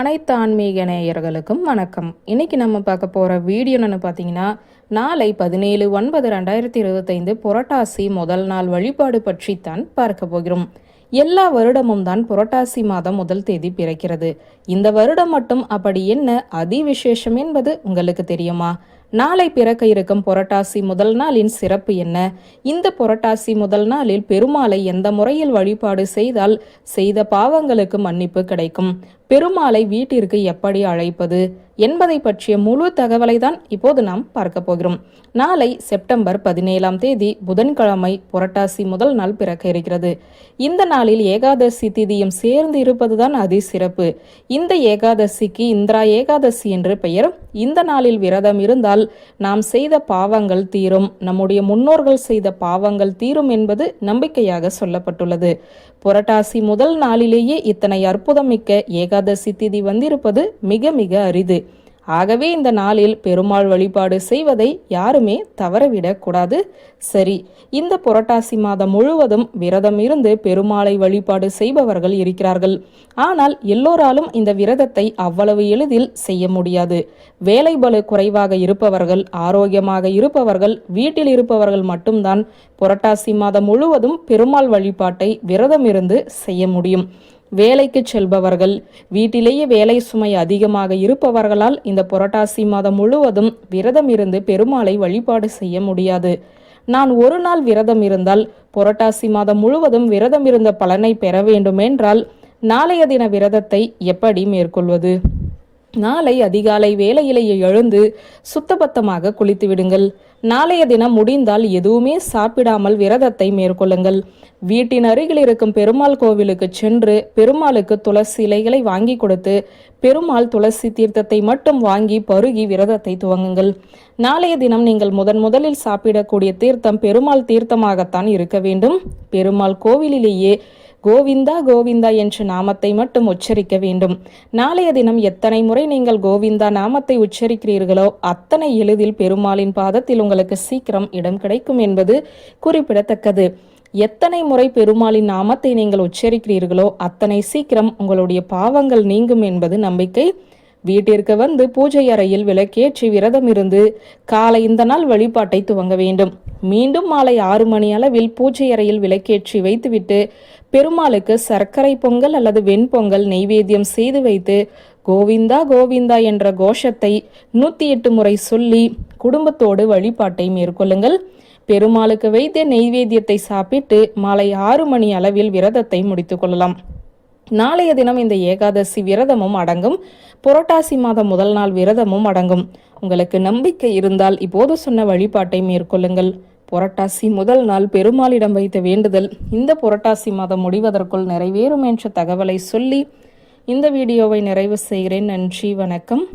அனைத்து ஆன்மீக நேயர்களுக்கும் வணக்கம். இன்னைக்கு நம்ம பார்க்க போகிற வீடியோ பார்த்தீங்கன்னா நாளை பதினேழு ஒன்பது ரெண்டாயிரத்தி இருபத்தைந்து புரட்டாசி முதல் நாள் வழிபாடு பற்றி தான் பார்க்க போகிறோம். எல்லா வருடமும் தான் புரட்டாசி மாதம் முதல் தேதி பிறக்கிறது. இந்த வருடம் மட்டும் அப்படி என்ன அதி விசேஷம் என்பது உங்களுக்கு தெரியுமா? நாளை பிறக்க இருக்கும் புரட்டாசி முதல் நாளின் சிறப்பு என்ன? இந்த புரட்டாசி முதல் நாளில் பெருமாளை எந்த முறையில் வழிபாடு செய்தால் செய்த பாவங்களுக்கு மன்னிப்பு கிடைக்கும்? பெருமாளை வீட்டிற்கு எப்படி அழைப்பது என்பதை பற்றிய முழு தகவலை தான் இப்போது நாம் பார்க்க போகிறோம். நாளை செப்டம்பர் பதினேழாம் தேதி புதன்கிழமை புரட்டாசி முதல் நாள் பிறக்க இருக்கிறது. இந்த நாளில் ஏகாதசி திதியும் சேர்ந்து இருப்பதுதான் அதி சிறப்பு. இந்த ஏகாதசிக்கு இந்திரா ஏகாதசி என்று பெயர் இந்த நாளில் விரதம் இருந்தால் நாம் செய்த பாவங்கள் தீரும். நம்முடைய முன்னோர்கள் செய்த பாவங்கள் தீரும் என்பது நம்பிக்கையாக சொல்லப்பட்டுள்ளது. புரட்டாசி முதல் நாளிலேயே இத்தனை அற்புதமிக்க ஏகாதசி திதி வந்திருப்பது மிக மிக அரிது. ஆகவே இந்த நாளில் பெருமாள் வழிபாடு செய்வதை யாருமே தவறவிடக்கூடாது சரி இந்த புரட்டாசி மாதம் முழுவதும் விரதம் இருந்து பெருமாளை வழிபாடு செய்பவர்கள் இருக்கிறார்கள். ஆனால் எல்லோராலும் இந்த விரதத்தை அவ்வளவு எளிதில் செய்ய முடியாது. வேலை பலு குறைவாக இருப்பவர்கள் ஆரோக்கியமாக இருப்பவர்கள் வீட்டில் இருப்பவர்கள் மட்டும்தான் புரட்டாசி மாதம் முழுவதும் பெருமாள் வழிபாட்டை விரதம் இருந்து செய்ய முடியும். வேலைக்கு செல்பவர்கள். வீட்டிலேயே வேலை சுமை அதிகமாக இருப்பவர்களால் இந்த புரட்டாசி மாதம் முழுவதும் விரதம் இருந்து பெருமாளை வழிபாடு செய்ய முடியாது. நான் ஒரு நாள் விரதம் இருந்தால் புரட்டாசி மாதம் முழுவதும் விரதம் இருந்த பலனை பெற வேண்டுமென்றால் நாளைய தின விரதத்தை எப்படி மேற்கொள்வது? நாளை அதிகாலை வேலையிலேயே எழுந்து சுத்தபத்தமாக குளித்து விடுங்கள் நாளைய தினம் முடிந்தால் எதுவுமே சாப்பிடாமல் விரதத்தை மேற்கொள்ளுங்கள். வீட்டின் அருகில் இருக்கும் பெருமாள் கோவிலுக்கு சென்று பெருமாளுக்கு துளசி இலைகளை வாங்கி கொடுத்து பெருமாள் துளசி தீர்த்தத்தை மட்டும் வாங்கி பருகி விரதத்தை துவங்குங்கள். நாளைய தினம் நீங்கள் முதன் முதலில் சாப்பிடக்கூடிய தீர்த்தம் பெருமாள் தீர்த்தமாகத்தான் இருக்க வேண்டும். பெருமாள் கோவிலிலேயே கோவிந்தா கோவிந்தா என்ற நாமத்தை மட்டும் உச்சரிக்க வேண்டும். நாளைய தினம் எத்தனை முறை நீங்கள் கோவிந்தா நாமத்தை உச்சரிக்கிறீர்களோ அத்தனை எளிதில் பெருமாளின் பாதத்தில் உங்களுக்கு சீக்கிரம் இடம் கிடைக்கும் என்பது குறிப்பிடத்தக்கது. எத்தனை முறை பெருமாளின் நாமத்தை நீங்கள் உச்சரிக்கிறீர்களோ அத்தனை சீக்கிரம் உங்களுடைய பாவங்கள் நீங்கும் என்பது நம்பிக்கை. வீட்டிற்கு வந்து பூஜை அறையில் விளக்கேற்றி விரதம் இருந்து காலை இந்த நாள் வழிபாட்டை துவங்க வேண்டும். மீண்டும் மாலை ஆறு மணி அளவில் பூஜை அறையில் விளக்கேற்றி வைத்துவிட்டு பெருமாளுக்கு சர்க்கரை பொங்கல் அல்லது வெண்பொங்கல் நெய்வேத்தியம் செய்து வைத்து கோவிந்தா கோவிந்தா என்ற கோஷத்தை நூத்தி எட்டு முறை சொல்லி குடும்பத்தோடு வழிபாட்டை மேற்கொள்ளுங்கள். பெருமாளுக்கு வைத்த நெய்வேத்தியத்தை சாப்பிட்டு மாலை ஆறு மணி அளவில் விரதத்தை முடித்துக் கொள்ளலாம். நாளைய தினம் இந்த ஏகாதசி விரதமும் அடங்கும். புரட்டாசி மாதம் முதல் நாள் விரதமும் அடங்கும். உங்களுக்கு நம்பிக்கை இருந்தால் இப்போது சொன்ன வழிபாட்டை மேற்கொள்ளுங்கள். புரட்டாசி முதல் நாள் பெருமாளிடம் வைத்த வேண்டுதல். இந்த புரட்டாசி மாதம் முடிவதற்குள் நிறைவேறும் என்ற தகவலை சொல்லி இந்த வீடியோவை நிறைவு செய்கிறேன். நன்றி வணக்கம்.